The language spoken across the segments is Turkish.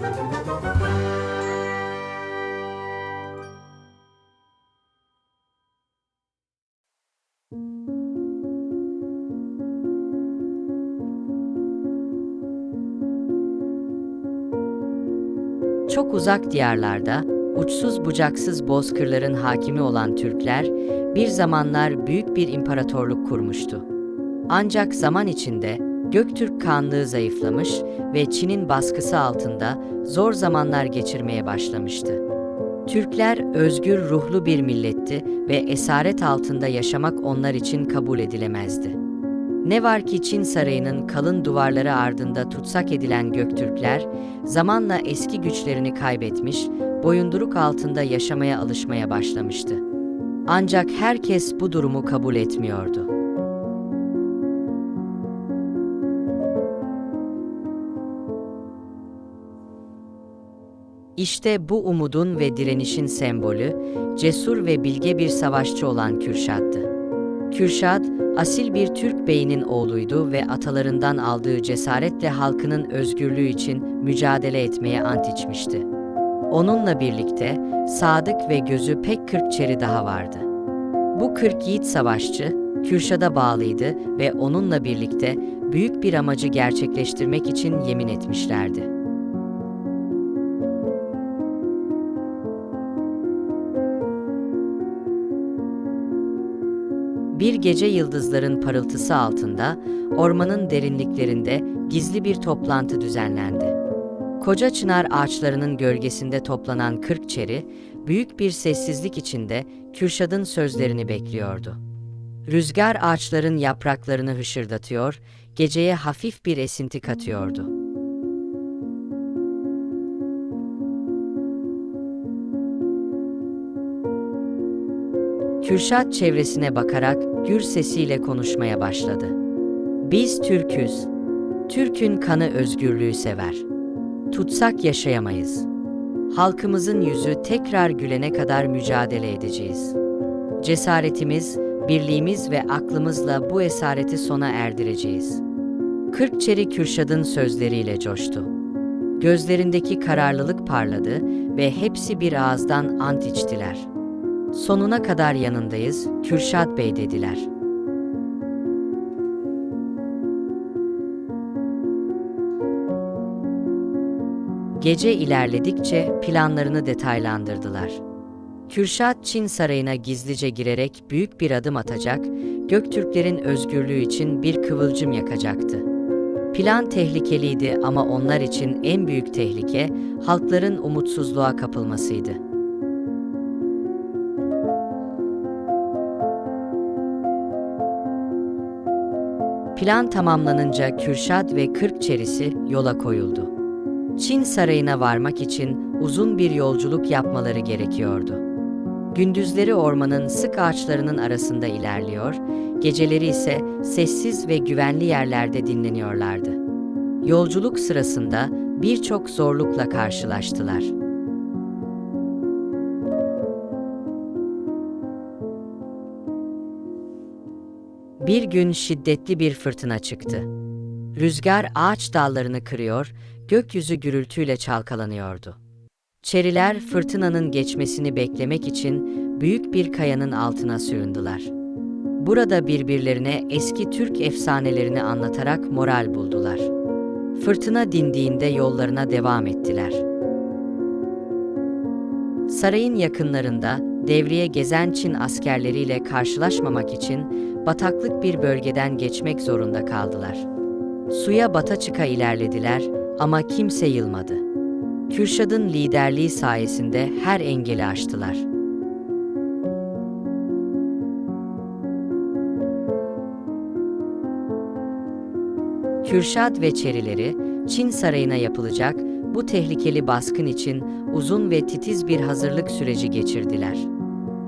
Çok uzak diyarlarda, uçsuz bucaksız bozkırların hakimi olan Türkler, bir zamanlar büyük bir imparatorluk kurmuştu. Ancak zaman içinde Göktürk kanlığı zayıflamış ve Çin'in baskısı altında zor zamanlar geçirmeye başlamıştı. Türkler özgür ruhlu bir milletti ve esaret altında yaşamak onlar için kabul edilemezdi. Ne var ki Çin sarayının kalın duvarları ardında tutsak edilen Göktürkler, zamanla eski güçlerini kaybetmiş, boyunduruk altında yaşamaya alışmaya başlamıştı. Ancak herkes bu durumu kabul etmiyordu. İşte bu umudun ve direnişin sembolü, cesur ve bilge bir savaşçı olan Kürşat'tı. Kürşat, asil bir Türk beyinin oğluydu ve atalarından aldığı cesaretle halkının özgürlüğü için mücadele etmeye ant içmişti. Onunla birlikte sadık ve gözü pek kırk çeri daha vardı. Bu kırk yiğit savaşçı, Kürşat'a bağlıydı ve onunla birlikte büyük bir amacı gerçekleştirmek için yemin etmişlerdi. Bir gece yıldızların parıltısı altında, ormanın derinliklerinde gizli bir toplantı düzenlendi. Koca çınar ağaçlarının gölgesinde toplanan kırk çeri, büyük bir sessizlik içinde Kürşad'ın sözlerini bekliyordu. Rüzgar ağaçların yapraklarını hışırdatıyor, geceye hafif bir esinti katıyordu. Kürşat çevresine bakarak gür sesiyle konuşmaya başladı. Biz Türküz. Türk'ün kanı özgürlüğü sever. Tutsak yaşayamayız. Halkımızın yüzü tekrar gülene kadar mücadele edeceğiz. Cesaretimiz, birliğimiz ve aklımızla bu esareti sona erdireceğiz. Kırkçeri Kürşad'ın sözleriyle coştu. Gözlerindeki kararlılık parladı ve hepsi bir ağızdan ant içtiler. Sonuna kadar yanındayız, Kürşat Bey dediler. Gece ilerledikçe planlarını detaylandırdılar. Kürşat Çin sarayına gizlice girerek büyük bir adım atacak, Göktürklerin özgürlüğü için bir kıvılcım yakacaktı. Plan tehlikeliydi ama onlar için en büyük tehlike halkların umutsuzluğa kapılmasıydı. Plan tamamlanınca Kürşat ve Kırk Çerisi yola koyuldu. Çin sarayına varmak için uzun bir yolculuk yapmaları gerekiyordu. Gündüzleri ormanın sık ağaçlarının arasında ilerliyor, geceleri ise sessiz ve güvenli yerlerde dinleniyorlardı. Yolculuk sırasında birçok zorlukla karşılaştılar. Bir gün şiddetli bir fırtına çıktı. Rüzgar ağaç dallarını kırıyor, gökyüzü gürültüyle çalkalanıyordu. Çeriler fırtınanın geçmesini beklemek için büyük bir kayanın altına sığındılar. Burada birbirlerine eski Türk efsanelerini anlatarak moral buldular. Fırtına dindiğinde yollarına devam ettiler. Sarayın yakınlarında devriye gezen Çin askerleriyle karşılaşmamak için bataklık bir bölgeden geçmek zorunda kaldılar. Suya bata çıka ilerlediler ama kimse yılmadı. Kürşad'ın liderliği sayesinde her engeli aştılar. Kürşad ve Çerileri Çin sarayına yapılacak bu tehlikeli baskın için uzun ve titiz bir hazırlık süreci geçirdiler.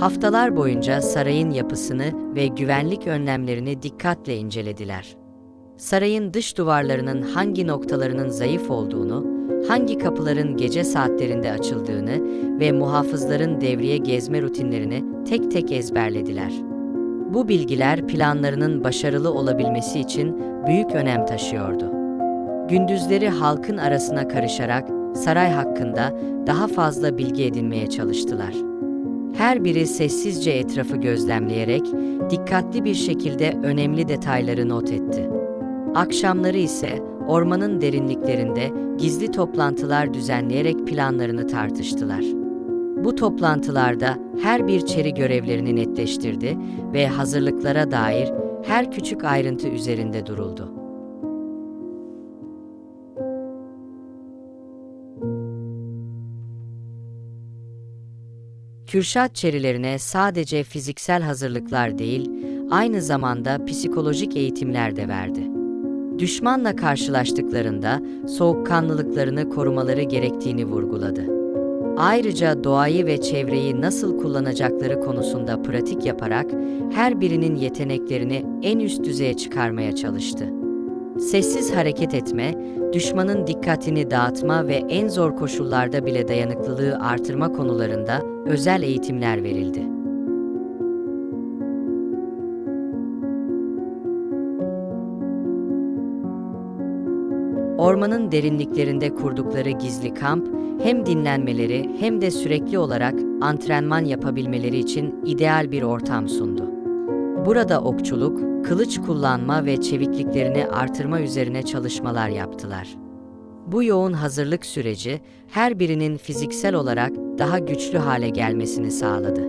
Haftalar boyunca sarayın yapısını ve güvenlik önlemlerini dikkatle incelediler. Sarayın dış duvarlarının hangi noktalarının zayıf olduğunu, hangi kapıların gece saatlerinde açıldığını ve muhafızların devriye gezme rutinlerini tek tek ezberlediler. Bu bilgiler planlarının başarılı olabilmesi için büyük önem taşıyordu. Gündüzleri halkın arasına karışarak saray hakkında daha fazla bilgi edinmeye çalıştılar. Her biri sessizce etrafı gözlemleyerek dikkatli bir şekilde önemli detayları not etti. Akşamları ise ormanın derinliklerinde gizli toplantılar düzenleyerek planlarını tartıştılar. Bu toplantılarda her bir çeri görevlerini netleştirdi ve hazırlıklara dair her küçük ayrıntı üzerinde duruldu. Kürşat çerilerine sadece fiziksel hazırlıklar değil, aynı zamanda psikolojik eğitimler de verdi. Düşmanla karşılaştıklarında soğukkanlılıklarını korumaları gerektiğini vurguladı. Ayrıca doğayı ve çevreyi nasıl kullanacakları konusunda pratik yaparak her birinin yeteneklerini en üst düzeye çıkarmaya çalıştı. Sessiz hareket etme, düşmanın dikkatini dağıtma ve en zor koşullarda bile dayanıklılığı artırma konularında özel eğitimler verildi. Ormanın derinliklerinde kurdukları gizli kamp, hem dinlenmeleri hem de sürekli olarak antrenman yapabilmeleri için ideal bir ortam sundu. Burada okçuluk, kılıç kullanma ve çevikliklerini artırma üzerine çalışmalar yaptılar. Bu yoğun hazırlık süreci her birinin fiziksel olarak daha güçlü hale gelmesini sağladı.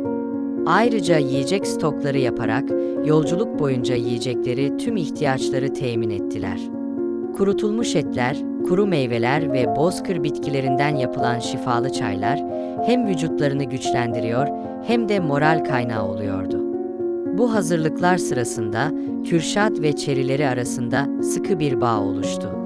Ayrıca yiyecek stokları yaparak yolculuk boyunca yiyecekleri tüm ihtiyaçları temin ettiler. Kurutulmuş etler, kuru meyveler ve bozkır bitkilerinden yapılan şifalı çaylar hem vücutlarını güçlendiriyor hem de moral kaynağı oluyordu. Bu hazırlıklar sırasında Kürşat ve Çerileri arasında sıkı bir bağ oluştu.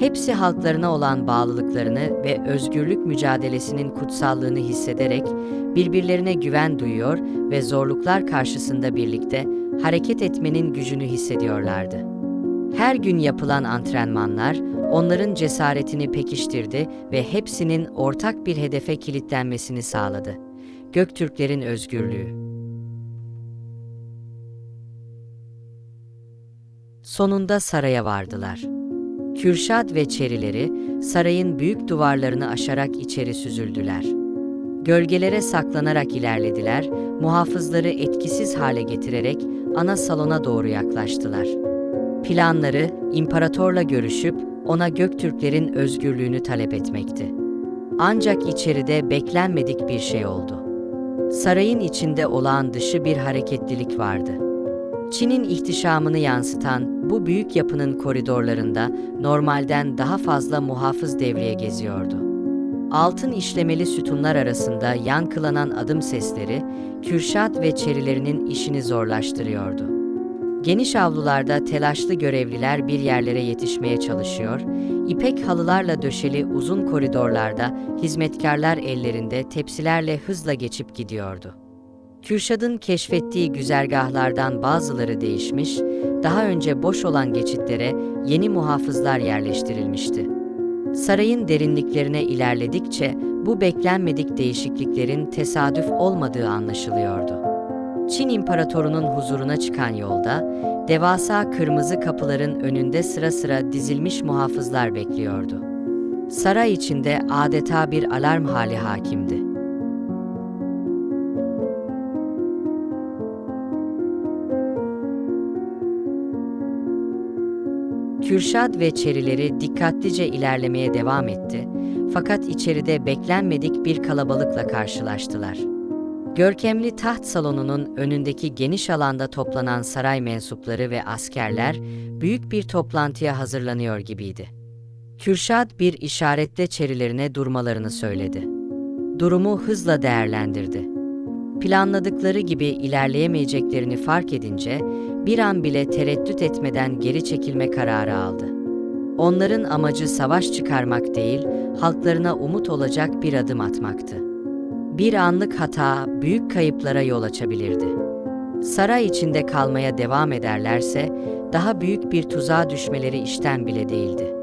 Hepsi halklarına olan bağlılıklarını ve özgürlük mücadelesinin kutsallığını hissederek birbirlerine güven duyuyor ve zorluklar karşısında birlikte hareket etmenin gücünü hissediyorlardı. Her gün yapılan antrenmanlar onların cesaretini pekiştirdi ve hepsinin ortak bir hedefe kilitlenmesini sağladı. Göktürklerin özgürlüğü. Sonunda saraya vardılar. Kürşat ve çerileri sarayın büyük duvarlarını aşarak içeri süzüldüler. Gölgelere saklanarak ilerlediler, muhafızları etkisiz hale getirerek ana salona doğru yaklaştılar. Planları imparatorla görüşüp ona Göktürklerin özgürlüğünü talep etmekti. Ancak içeride beklenmedik bir şey oldu. Sarayın içinde olağan dışı bir hareketlilik vardı. Çin'in ihtişamını yansıtan bu büyük yapının koridorlarında normalden daha fazla muhafız devreye geziyordu. Altın işlemeli sütunlar arasında yankılanan adım sesleri, Kürşat ve çerilerinin işini zorlaştırıyordu. Geniş avlularda telaşlı görevliler bir yerlere yetişmeye çalışıyor, ipek halılarla döşeli uzun koridorlarda hizmetkarlar ellerinde tepsilerle hızla geçip gidiyordu. Kürşad'ın keşfettiği güzergahlardan bazıları değişmiş, daha önce boş olan geçitlere yeni muhafızlar yerleştirilmişti. Sarayın derinliklerine ilerledikçe bu beklenmedik değişikliklerin tesadüf olmadığı anlaşılıyordu. Çin İmparatoru'nun huzuruna çıkan yolda, devasa kırmızı kapıların önünde sıra sıra dizilmiş muhafızlar bekliyordu. Saray içinde adeta bir alarm hali hakimdi. Kürşat ve çerileri dikkatlice ilerlemeye devam etti. Fakat içeride beklenmedik bir kalabalıkla karşılaştılar. Görkemli taht salonunun önündeki geniş alanda toplanan saray mensupları ve askerler büyük bir toplantıya hazırlanıyor gibiydi. Kürşat bir işaretle çerilerine durmalarını söyledi. Durumu hızla değerlendirdi. Planladıkları gibi ilerleyemeyeceklerini fark edince bir an bile tereddüt etmeden geri çekilme kararı aldı. Onların amacı savaş çıkarmak değil, halklarına umut olacak bir adım atmaktı. Bir anlık hata büyük kayıplara yol açabilirdi. Saray içinde kalmaya devam ederlerse daha büyük bir tuzağa düşmeleri işten bile değildi.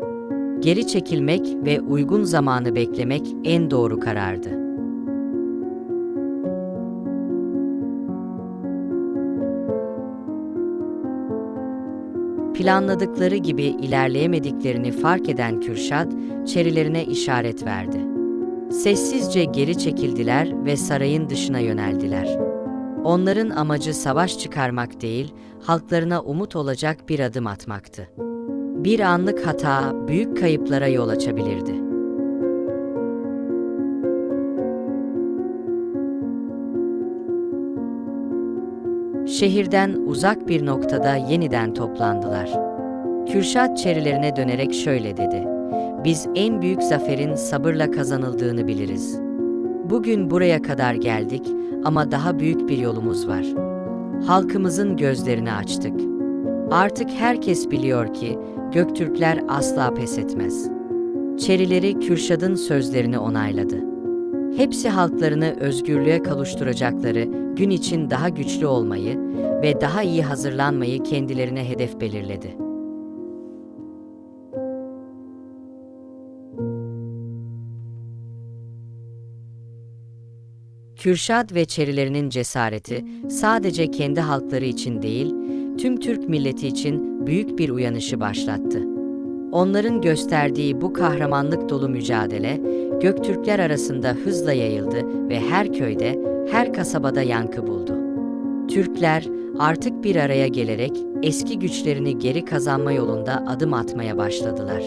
Geri çekilmek ve uygun zamanı beklemek en doğru karardı. Planladıkları gibi ilerleyemediklerini fark eden Kürşat, çerilerine işaret verdi. Sessizce geri çekildiler ve sarayın dışına yöneldiler. Onların amacı savaş çıkarmak değil, halklarına umut olacak bir adım atmaktı. Bir anlık hata büyük kayıplara yol açabilirdi. Şehirden uzak bir noktada yeniden toplandılar. Kürşat çerilerine dönerek şöyle dedi. Biz en büyük zaferin sabırla kazanıldığını biliriz. Bugün buraya kadar geldik ama daha büyük bir yolumuz var. Halkımızın gözlerini açtık. Artık herkes biliyor ki Göktürkler asla pes etmez. Çerileri Kürşad'ın sözlerini onayladı. Hepsi halklarını özgürlüğe kavuşturacakları gün için daha güçlü olmayı ve daha iyi hazırlanmayı kendilerine hedef belirledi. Kürşad ve çerilerinin cesareti sadece kendi halkları için değil, tüm Türk milleti için büyük bir uyanışı başlattı. Onların gösterdiği bu kahramanlık dolu mücadele, Göktürkler arasında hızla yayıldı ve her köyde, her kasabada yankı buldu. Türkler artık bir araya gelerek eski güçlerini geri kazanma yolunda adım atmaya başladılar.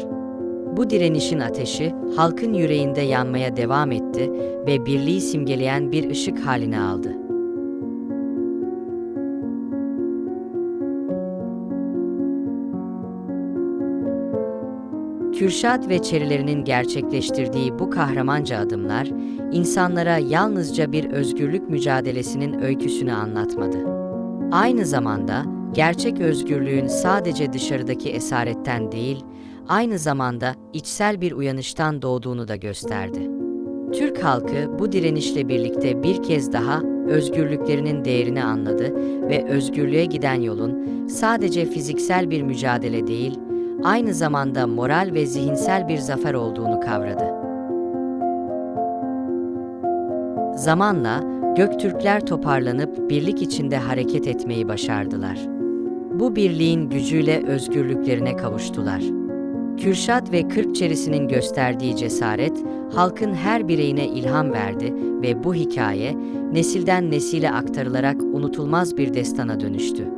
Bu direnişin ateşi halkın yüreğinde yanmaya devam etti ve birliği simgeleyen bir ışık haline aldı. Kürşat ve çerilerinin gerçekleştirdiği bu kahramanca adımlar, insanlara yalnızca bir özgürlük mücadelesinin öyküsünü anlatmadı. Aynı zamanda gerçek özgürlüğün sadece dışarıdaki esaretten değil, aynı zamanda içsel bir uyanıştan doğduğunu da gösterdi. Türk halkı bu direnişle birlikte bir kez daha özgürlüklerinin değerini anladı ve özgürlüğe giden yolun sadece fiziksel bir mücadele değil, aynı zamanda moral ve zihinsel bir zafer olduğunu kavradı. Zamanla Göktürkler toparlanıp birlik içinde hareket etmeyi başardılar. Bu birliğin gücüyle özgürlüklerine kavuştular. Kürşat ve Kırkçerisi'nin gösterdiği cesaret, halkın her bireyine ilham verdi ve bu hikaye, nesilden nesile aktarılarak unutulmaz bir destana dönüştü.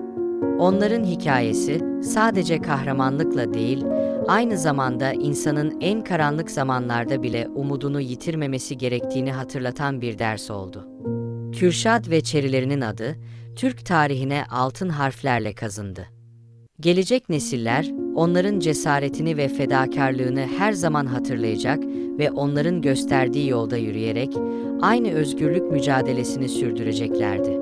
Onların hikayesi sadece kahramanlıkla değil, aynı zamanda insanın en karanlık zamanlarda bile umudunu yitirmemesi gerektiğini hatırlatan bir ders oldu. Kürşat ve çerilerinin adı, Türk tarihine altın harflerle kazındı. Gelecek nesiller onların cesaretini ve fedakarlığını her zaman hatırlayacak ve onların gösterdiği yolda yürüyerek aynı özgürlük mücadelesini sürdüreceklerdi.